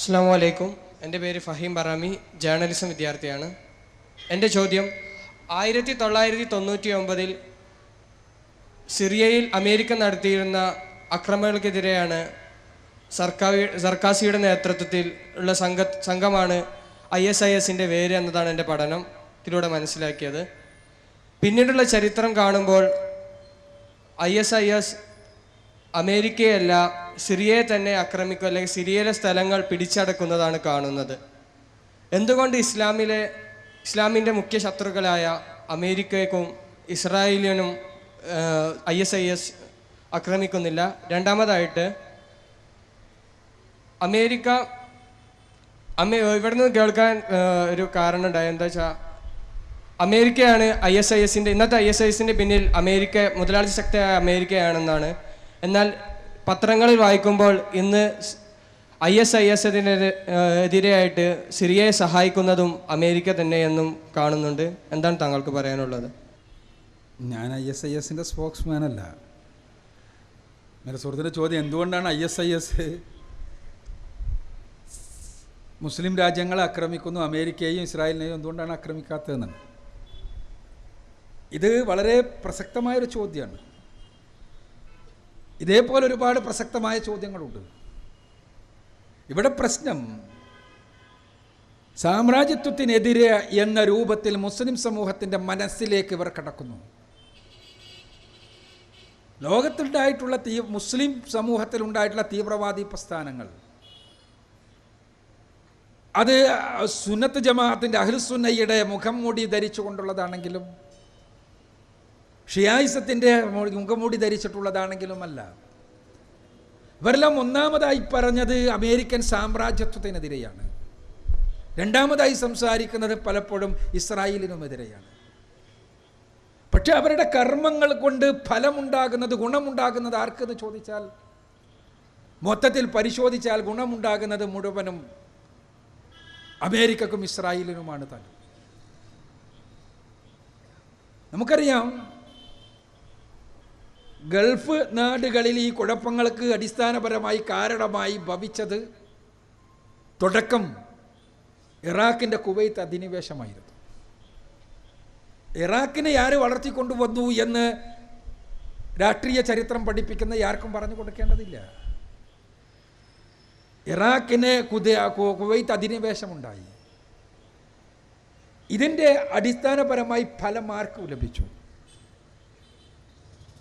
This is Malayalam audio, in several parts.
അസ്സാം വലൈക്കും എന്റെ പേര് ഫഹീം ബറാമി ജേർണലിസം വിദ്യാർത്ഥിയാണ്. എന്റെ ചോദ്യം ആയിരത്തി തൊള്ളായിരത്തി തൊണ്ണൂറ്റി ഒമ്പതിൽ സിറിയയിൽ അമേരിക്ക നടത്തിയിരുന്ന അക്രമങ്ങൾക്കെതിരെയാണ് സർക്കാർ സർക്കാസിയുടെ നേതൃത്വത്തിൽ ഉള്ള സംഘ സംഘമാണ് ഐ എസ് ഐ എസിന്റെ വേര് എന്നതാണ് എന്റെ പഠനം. ഇതിലൂടെ മനസ്സിലാക്കിയത്. പിന്നീടുള്ള ചരിത്രം കാണുമ്പോൾ ഐ എസ് ഐ എസ് അമേരിക്കയല്ല സിറിയയെ തന്നെ ആക്രമിക്കുക അല്ലെങ്കിൽ സിറിയയിലെ സ്ഥലങ്ങൾ പിടിച്ചടക്കുന്നതാണ് കാണുന്നത്. എന്തുകൊണ്ട് ഇസ്ലാമിലെ ഇസ്ലാമിന്റെ മുഖ്യ ശത്രുക്കളായ അമേരിക്കയ്ക്കും ഇസ്രായേലിനും ഐ എസ് ഐ എസ് ആക്രമിക്കുന്നില്ല? രണ്ടാമതായിട്ട് അമേരിക്ക അമേ ഇവിടെ നിന്ന് കേൾക്കാൻ ഒരു കാരണം ഉണ്ടായി എന്താ വെച്ചാൽ അമേരിക്കയാണ് ഐ എസ് ഐ എസിന്റെ ഇന്നത്തെ ഐ എസ് ഐ എസിന്റെ പിന്നിൽ അമേരിക്ക മുതലാളി ശക്തിയായ അമേരിക്കയാണെന്നാണ് എന്നാൽ പത്രങ്ങളിൽ വായിക്കുമ്പോൾ ഇന്ന് ഐ എസ് ഐ എസ് എതിരെയായിട്ട് സിറിയയെ സഹായിക്കുന്നതും അമേരിക്ക തന്നെയെന്നും കാണുന്നുണ്ട്. എന്താണ് താങ്കൾക്ക് പറയാനുള്ളത്? ഞാൻ ഐ എസ് ഐ എസിന്റെ സ്പോക്സ്മാൻ അല്ല എന്റെ സുഹൃത്തിന്റെ ചോദ്യം എന്തുകൊണ്ടാണ് ഐ എസ് ഐ എസ് മുസ്ലിം രാജ്യങ്ങളെ ആക്രമിക്കുന്നു അമേരിക്കയെയും ഇസ്രായേലിനെയും എന്തുകൊണ്ടാണ് ആക്രമിക്കാത്തതെന്നാണ്? ഇത് വളരെ പ്രസക്തമായൊരു ചോദ്യമാണ്. ഇതേപോലെ ഒരുപാട് പ്രസക്തമായ ചോദ്യങ്ങളുണ്ട്. ഇവിടെ പ്രശ്നം സാമ്രാജ്യത്വത്തിനെതിരെ എന്ന രൂപത്തിൽ മുസ്ലിം സമൂഹത്തിന്റെ മനസ്സിലേക്ക് ഇവർ കടക്കുന്നു. ലോകത്തുണ്ടായിട്ടുള്ള തീ മുസ്ലിം സമൂഹത്തിലുണ്ടായിട്ടുള്ള തീവ്രവാദി പ്രസ്ഥാനങ്ങൾ. അത് സുന്നത്ത് ജമാഅത്തിന്റെ അഹ്ലുസുന്നയുടെ മുഖം മൂടി ധരിച്ചുകൊണ്ടുള്ളതാണെങ്കിലും ഷിയായിസത്തിന്റെ മുഖംമൂടി ധരിച്ചിട്ടുള്ളതാണെങ്കിലുമല്ല. ഇവരെല്ലാം ഒന്നാമതായി പറഞ്ഞത് അമേരിക്കൻ സാമ്രാജ്യത്വത്തിനെതിരെയാണ്. രണ്ടാമതായി സംസാരിക്കുന്നത് പലപ്പോഴും ഇസ്രായേലിനുമെതിരെയാണ്. പക്ഷെ അവരുടെ കർമ്മങ്ങൾ കൊണ്ട് ഫലമുണ്ടാകുന്നത് ഗുണമുണ്ടാകുന്നത് ആർക്കെന്ന് ചോദിച്ചാൽ മൊത്തത്തിൽ പരിശോധിച്ചാൽ ഗുണമുണ്ടാകുന്നത് മുഴുവനും അമേരിക്കക്കും ഇസ്രായേലിനുമാണ് താനും നമുക്കറിയാം ഗൾഫ് നാടുകളിൽ ഈ കുഴപ്പങ്ങൾക്ക് അടിസ്ഥാനപരമായി കാരണമായി ഭവിച്ചത് തുടക്കം ഇറാഖിന്റെ കുവൈത്ത് അധിനിവേശമായിരുന്നു. ഇറാഖിനെ ആര് വളർത്തിക്കൊണ്ടുവന്നു എന്ന് രാഷ്ട്രീയ ചരിത്രം പഠിപ്പിക്കുന്ന ആർക്കും പറഞ്ഞു കൊടുക്കേണ്ടതില്ല. ഇറാഖിന് കുത കുവൈത്ത് അധിനിവേശമുണ്ടായി. ഇതിന്റെ അടിസ്ഥാനപരമായി ഫലം ആർക്കും ലഭിച്ചു?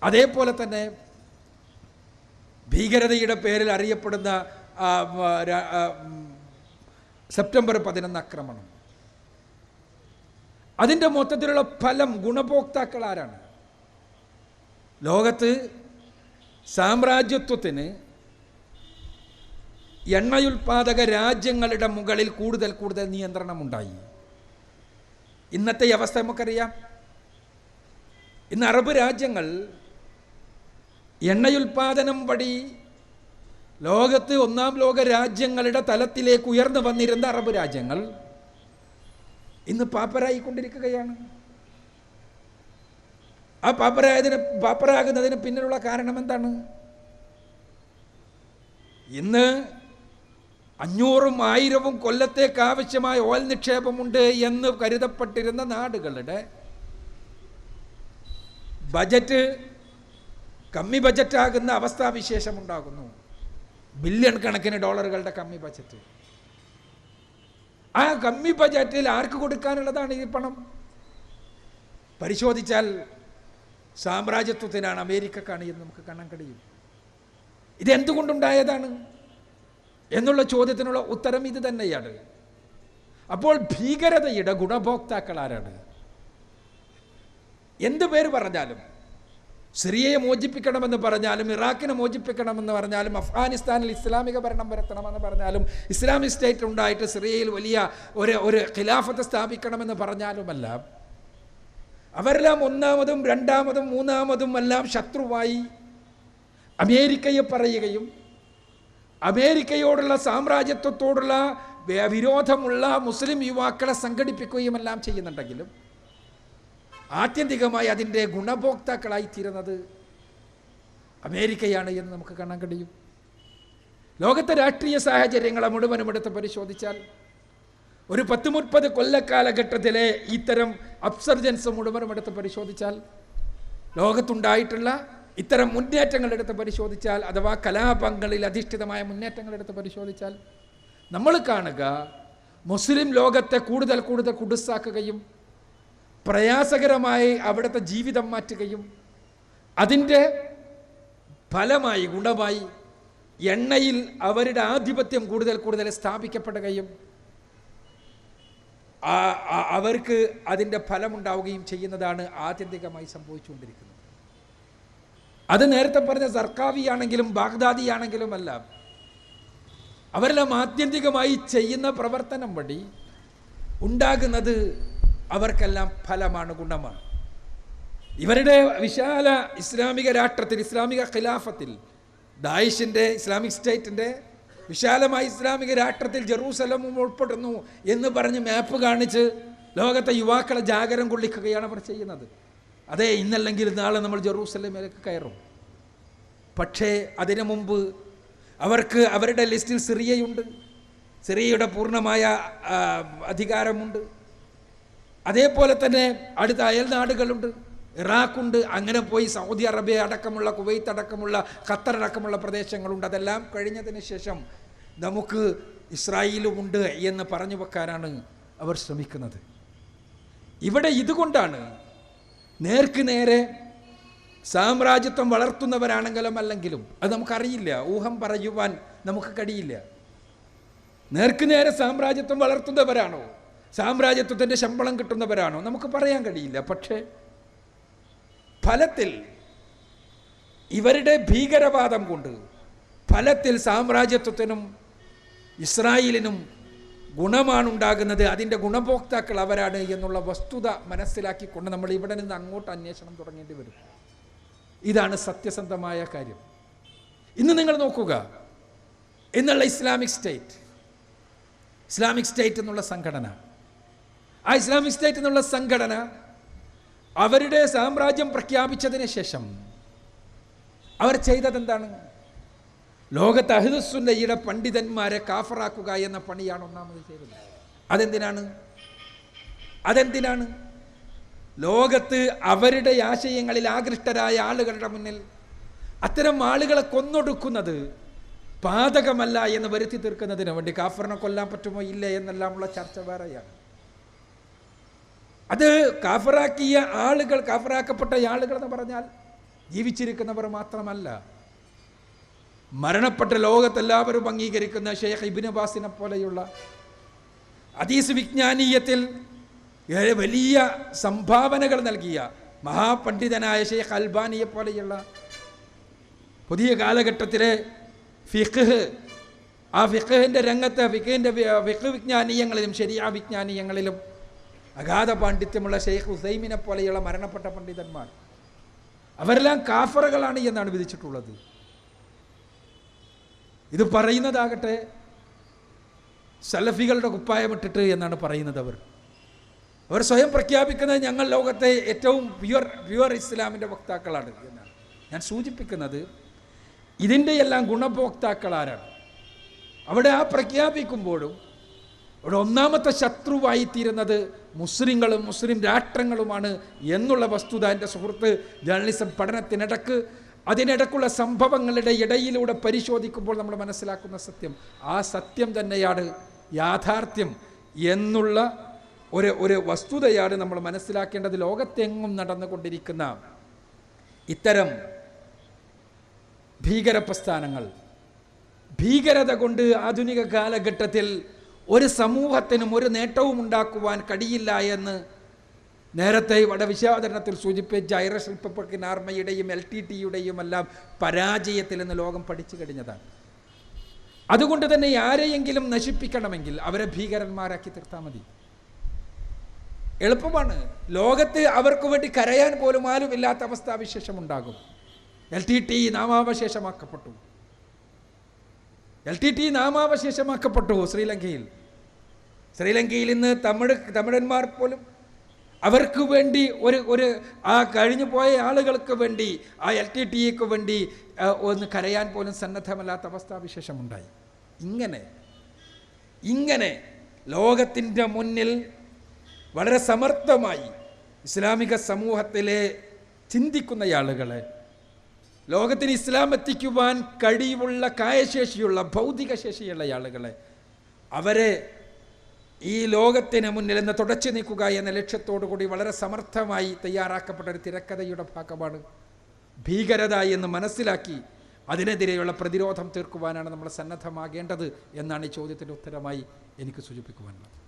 അതേപോലെ തന്നെ ഭീകരതയുടെ പേരിൽ അറിയപ്പെടുന്ന സെപ്റ്റംബർ പതിനൊന്ന് ആക്രമണം. അതിന്റെ മൊത്തത്തിലുള്ള ഫലം ഗുണഭോക്താക്കൾ ആരാണ്? ലോകത്ത് സാമ്രാജ്യത്വത്തിന് എണ്ണയുൽപാദക രാജ്യങ്ങളുടെ മുകളിൽ കൂടുതൽ കൂടുതൽ നിയന്ത്രണമുണ്ടായി. ഇന്നത്തെ അവസ്ഥ നമുക്കറിയാം. ഇന്ന് അറബ് രാജ്യങ്ങൾ എണ്ണയുൽപാദനം വഴി ലോകത്ത് ഒന്നാം ലോക രാജ്യങ്ങളുടെ തലത്തിലേക്ക് ഉയർന്നു വന്നിരുന്ന അറബ് രാജ്യങ്ങൾ ഇന്ന് പാപ്പരായിക്കൊണ്ടിരിക്കുകയാണ്. ആ പാപ്പരായതിന് പാപ്പരാകുന്നതിന് പിന്നിലുള്ള കാരണം എന്താണ്? ഇന്ന് അഞ്ഞൂറും ആയിരവും കൊല്ലത്തേക്ക് ആവശ്യമായ ഓയിൽ നിക്ഷേപമുണ്ട് എന്ന് കരുതപ്പെട്ടിരുന്ന നാടുകളുടെ ബജറ്റ് കമ്മി ബജറ്റാകുന്ന അവസ്ഥാവിശേഷം ഉണ്ടാകുന്നു ബില്യൺ കണക്കിന് ഡോളറുകളുടെ കമ്മി ബജറ്റ്. ആ കമ്മി ബജറ്റിൽ ആർക്ക് കൊടുക്കാനുള്ളതാണ് ഈ പണം? പരിശോധിച്ചാൽ സാമ്രാജ്യത്വത്തിനാണ് അമേരിക്കക്കാണ് എന്ന് നമുക്ക് കാണാൻ കഴിയും. ഇതെന്തുകൊണ്ടുണ്ടായതാണ്? എന്നുള്ള ചോദ്യത്തിനുള്ള ഉത്തരം ഇത് തന്നെയാണ്. അപ്പോൾ ഭീകരതയുടെ ഗുണഭോക്താക്കൾ ആരാണ്? എന്ത് പേര് പറഞ്ഞാലും സിറിയയെ മോചിപ്പിക്കണമെന്ന് പറഞ്ഞാലും ഇറാഖിനെ മോചിപ്പിക്കണമെന്ന് പറഞ്ഞാലും അഫ്ഗാനിസ്ഥാനിൽ ഇസ്ലാമിക ഭരണം വരുത്തണമെന്ന് പറഞ്ഞാലും ഇസ്ലാമിക് സ്റ്റേറ്റ് ഉണ്ടായിട്ട് സിറിയയിൽ വലിയ ഒരു ഒരു ഖിലാഫത്ത് സ്ഥാപിക്കണമെന്ന് പറഞ്ഞാലുമല്ല. അവരെല്ലാം ഒന്നാമതും രണ്ടാമതും മൂന്നാമതും എല്ലാം ശത്രുവായി അമേരിക്കയെ പറയുകയും അമേരിക്കയോടുള്ള സാമ്രാജ്യത്വത്തോടുള്ള വിരോധമുള്ള മുസ്ലിം യുവാക്കളെ സംഘടിപ്പിക്കുകയും എല്ലാം ചെയ്യുന്നുണ്ടെങ്കിലും ആത്യന്തികമായി അതിന്റെ ഗുണഭോക്താക്കളായി തീരുന്നത് അമേരിക്കയാണ് എന്ന് നമുക്ക് കാണാൻ കഴിയും. ലോകത്തെ രാഷ്ട്രീയ സാഹചര്യങ്ങളെ മുഴുവനും എടുത്ത് പരിശോധിച്ചാൽ ഒരു പത്ത് മുപ്പത് കൊല്ലക്കാലഘട്ടത്തിലെ ഇത്തരം അബ്സർജൻസ് മുഴുവനും എടുത്ത് പരിശോധിച്ചാൽ ലോകത്തുണ്ടായിട്ടുള്ള ഇത്തരം മുന്നേറ്റങ്ങൾ എടുത്ത് പരിശോധിച്ചാൽ അഥവാ കലാപങ്ങളിൽ അധിഷ്ഠിതമായ മുന്നേറ്റങ്ങൾ എടുത്ത് പരിശോധിച്ചാൽ നമ്മൾ കാണുക മുസ്ലിം ലോകത്തെ കൂടുതൽ കൂടുതൽ കുടുസാക്കുകയും പ്രയാസകരമായി അവിടുത്തെ ജീവിതം മാറ്റുകയും അതിന്റെ ഫലമായി ഗുണമായി എണ്ണയിൽ അവരുടെ ആധിപത്യം കൂടുതൽ കൂടുതൽ സ്ഥാപിക്കപ്പെടുകയും അവർക്ക് അതിന്റെ ഫലമുണ്ടാവുകയും ചെയ്യുന്നതാണ് ആത്യന്തികമായി സംഭവിച്ചുകൊണ്ടിരിക്കുന്നത്. അത് നേരത്തെ പറഞ്ഞ സർക്കാവിയാണെങ്കിലും ബാഗ്ദാദി ആണെങ്കിലും അല്ല അവരെല്ലാം ആത്യന്തികമായി ചെയ്യുന്ന പ്രവർത്തനം വഴി ഉണ്ടാകുന്നത് അവർക്കെല്ലാം ഫലമാണ് ഗുണമാണ്. ഇവരുടെ വിശാല ഇസ്ലാമിക രാഷ്ട്രത്തിൽ ഇസ്ലാമിക ഖിലാഫത്തിൽ ദായിഷിന്റെ ഇസ്ലാമിക് സ്റ്റേറ്റിന്റെ വിശാലമായ ഇസ്ലാമിക രാഷ്ട്രത്തിൽ ജെറൂസലമും ഉൾപ്പെടുന്നു എന്ന് പറഞ്ഞ് മാപ്പ് കാണിച്ച് ലോകത്തെ യുവാക്കളെ ജാഗരം കൊള്ളിക്കുകയാണ് അവർ ചെയ്യുന്നത്. അതെ ഇന്നല്ലെങ്കിൽ നാളെ നമ്മൾ ജെറൂസലമിലേക്ക് കയറും. പക്ഷേ അതിനു മുമ്പ് അവർക്ക് അവരുടെ ലിസ്റ്റിൽ സിറിയയുണ്ട്. സിറിയയുടെ പൂർണമായ അധികാരമുണ്ട്. അതേപോലെ തന്നെ അടുത്ത അയൽനാടുകളുണ്ട് ഇറാഖുണ്ട്. അങ്ങനെ പോയി സൗദി അറേബ്യ അടക്കമുള്ള കുവൈത്ത് അടക്കമുള്ള ഖത്തർ അടക്കമുള്ള പ്രദേശങ്ങളുണ്ട്. അതെല്ലാം കഴിഞ്ഞതിന് ശേഷം നമുക്ക് ഇസ്രായേലുമുണ്ട് എന്ന് പറഞ്ഞു വെക്കാനാണ് അവർ ശ്രമിക്കുന്നത്. ഇവിടെ ഇതുകൊണ്ടാണ് നേർക്ക് നേരെ സാമ്രാജ്യത്വം വളർത്തുന്നവരാണെങ്കിലും അല്ലെങ്കിലും അത് നമുക്കറിയില്ല. ഊഹം പറയുവാൻ നമുക്ക് കഴിയില്ല. നേർക്ക് നേരെ സാമ്രാജ്യത്വം വളർത്തുന്നവരാണോ? സാമ്രാജ്യത്വത്തിന്റെ ശമ്പളം കിട്ടുന്നവരാണോ? നമുക്ക് പറയാൻ കഴിയില്ല. പക്ഷേ ഫലത്തിൽ ഇവരുടെ ഭീകരവാദം കൊണ്ട് ഫലത്തിൽ സാമ്രാജ്യത്വത്തിനും ഇസ്രായേലിനും ഗുണമാണുണ്ടാകുന്നത്. അതിന്റെ ഗുണഭോക്താക്കൾ അവരാണ് എന്നുള്ള വസ്തുത മനസ്സിലാക്കിക്കൊണ്ട് നമ്മൾ ഇവിടെ നിന്ന് അങ്ങോട്ട് അന്വേഷണം തുടങ്ങേണ്ടി വരും. ഇതാണ് സത്യസന്ധമായ കാര്യം. ഇന്ന് നിങ്ങൾ നോക്കുക. എന്നുള്ള ഇസ്ലാമിക് സ്റ്റേറ്റ് ഇസ്ലാമിക് സ്റ്റേറ്റ് എന്നുള്ള സംഘടന ആ ഇസ്ലാമിക് സ്റ്റേറ്റ് എന്നുള്ള സംഘടന അവരുടെ സാമ്രാജ്യം പ്രഖ്യാപിച്ചതിന് ശേഷം അവർ ചെയ്തത് എന്താണ് ലോകത്ത് അഹിദുസുന്നയുടെ പണ്ഡിതന്മാരെ കാഫറാക്കുക എന്ന പണിയാണ് ഒന്നാമത് ചെയ്തത്. അതെന്തിനാണ്? അതെന്തിനാണ്? ലോകത്ത് അവരുടെ ആശയങ്ങളിൽ ആകൃഷ്ടരായ ആളുകളുടെ മുന്നിൽ അത്തരം ആളുകളെ കൊന്നൊടുക്കുന്നത് പാതകമല്ല എന്ന് വരുത്തി തീർക്കുന്നതിന് വേണ്ടി കാഫറിനെ കൊല്ലാൻ പറ്റുമോ ഇല്ലേ എന്നെല്ലാമുള്ള ചർച്ച വേറെയാണ്. അത് കാഫറാക്കിയ ആളുകൾ കാഫറാക്കപ്പെട്ട ആളുകൾ എന്ന് പറഞ്ഞാൽ ജീവിച്ചിരിക്കുന്നവർ മാത്രമല്ല. മരണപ്പെട്ട ലോകത്തെല്ലാവരും അംഗീകരിക്കുന്ന ഷെയ്ഖ് ഇബിനബാസിനെ പോലെയുള്ള അതീസ് വിജ്ഞാനീയത്തിൽ വലിയ സംഭാവനകൾ നൽകിയ മഹാപണ്ഡിതനായ ഷെയ്ഖ് അൽബാനിയെ പോലെയുള്ള പുതിയ കാലഘട്ടത്തിലെ ഫിഖ് ആ ഫിഖിന്റെ രംഗത്ത് ഫിഖിന്റെ ഫിഖ് വിജ്ഞാനീയങ്ങളിലും ശരിയാ വിജ്ഞാനീയങ്ങളിലും അഗാധ പാണ്ഡിത്യമുള്ള ഷെയ്ഖ് ഹുസൈമിനെ പോലെയുള്ള മരണപ്പെട്ട പണ്ഡിതന്മാർ. അവരെല്ലാം കാഫറുകളാണ് എന്നാണ് വിധിച്ചിട്ടുള്ളത്. ഇത് പറയുന്നതാകട്ടെ സലഫികളുടെ കുപ്പായമിട്ടിട്ട് എന്നാണ് പറയുന്നത് അവർ. അവർ സ്വയം പ്രഖ്യാപിക്കുന്നത് ഞങ്ങൾ ലോകത്തെ ഏറ്റവും പ്യുവർ പ്യുവർ ഇസ്ലാമിന്റെ വക്താക്കളാണ് എന്നാണ്. ഞാൻ സൂചിപ്പിക്കുന്നത് ഇതിന്റെ എല്ലാം ഗുണഭോക്താക്കൾ ആരാണ്? അവിടെ ആ പ്രഖ്യാപിക്കുമ്പോഴും അവിടെ ഒന്നാമത്തെ ശത്രുവായി തീരുന്നത് മുസ്ലിങ്ങളും മുസ്ലിം രാഷ്ട്രങ്ങളുമാണ് എന്നുള്ള വസ്തുത എന്റെ സുഹൃത്ത് ജേർണലിസം പഠനത്തിനിടക്ക് അതിനിടക്കുള്ള സംഭവങ്ങളുടെ ഇടയിലൂടെ പരിശോധിക്കുമ്പോൾ നമ്മൾ മനസ്സിലാക്കുന്ന സത്യം. ആ സത്യം തന്നെയാണ് യാഥാർത്ഥ്യം എന്നുള്ള ഒരു ഒരു വസ്തുതയാണ് നമ്മൾ മനസ്സിലാക്കേണ്ടത്. ലോകത്തെങ്ങും നടന്നുകൊണ്ടിരിക്കുന്ന ഇത്തരം ഭീകര പ്രസ്ഥാനങ്ങൾ. ഭീകരത കൊണ്ട് ആധുനിക കാലഘട്ടത്തിൽ ഒരു സമൂഹത്തിനും ഒരു നേട്ടവും ഉണ്ടാക്കുവാൻ കഴിയില്ല എന്ന് നേരത്തെ ഇവിടെ വിശാദരണത്തിൽ സൂചിപ്പിച്ച ഐറസ് റിപ്പബ്ലിക്കൻ ആർമയുടെയും എൽ ടി ടിയുടെയും എല്ലാം പരാജയത്തിൽ നിന്ന് ലോകം പഠിച്ചു കഴിഞ്ഞതാണ്. അതുകൊണ്ട് തന്നെ ആരെയെങ്കിലും നശിപ്പിക്കണമെങ്കിൽ അവരെ ഭീകരന്മാരാക്കി തീർത്താൽ മതി. എളുപ്പമാണ്. ലോകത്ത് അവർക്ക് വേണ്ടി കരയാൻ പോലും അവസ്ഥാവിശേഷം ഉണ്ടാകും. എൽ ടി ടി നാമാവശേഷമാക്കപ്പെട്ടു. എൽ ടി ടി നാമാവശേഷമാക്കപ്പെട്ടു ശ്രീലങ്കയിൽ. ശ്രീലങ്കയിൽ ഇന്ന് തമിഴ് തമിഴന്മാർ പോലും അവർക്ക് വേണ്ടി ഒരു ഒരു ആ കഴിഞ്ഞു പോയ ആളുകൾക്ക് വേണ്ടി ആ എൽ ടി ടിക്ക് വേണ്ടി ഒന്ന് കരയാൻ പോലും സന്നദ്ധമല്ലാത്ത അവസ്ഥാവിശേഷമുണ്ടായി. ഇങ്ങനെ ഇങ്ങനെ ലോകത്തിന്റെ മുന്നിൽ വളരെ സമർത്ഥമായി ഇസ്ലാമിക സമൂഹത്തിലെ ചിന്തിക്കുന്ന ആളുകളെ ലോകത്തിന് ഇസ്ലാം എത്തിക്കുവാൻ കഴിവുള്ള കായശേഷിയുള്ള ഭൗതിക ശേഷിയുള്ള ആളുകളെ അവരെ ഈ ലോകത്തിന് മുന്നിൽ നിന്ന് തുടച്ചു നീക്കുക എന്ന ലക്ഷ്യത്തോടു കൂടി വളരെ സമർത്ഥമായി തയ്യാറാക്കപ്പെട്ട ഒരു തിരക്കഥയുടെ ഭാഗമാണ്. ഭീകരത എന്ന് മനസ്സിലാക്കി അതിനെതിരെയുള്ള പ്രതിരോധം തീർക്കുവാനാണ് നമ്മൾ സന്നദ്ധമാകേണ്ടത് എന്നാണ് ഈ ചോദ്യത്തിന്റെ ഉത്തരമായി എനിക്ക് സൂചിപ്പിക്കുവാനുള്ളത്.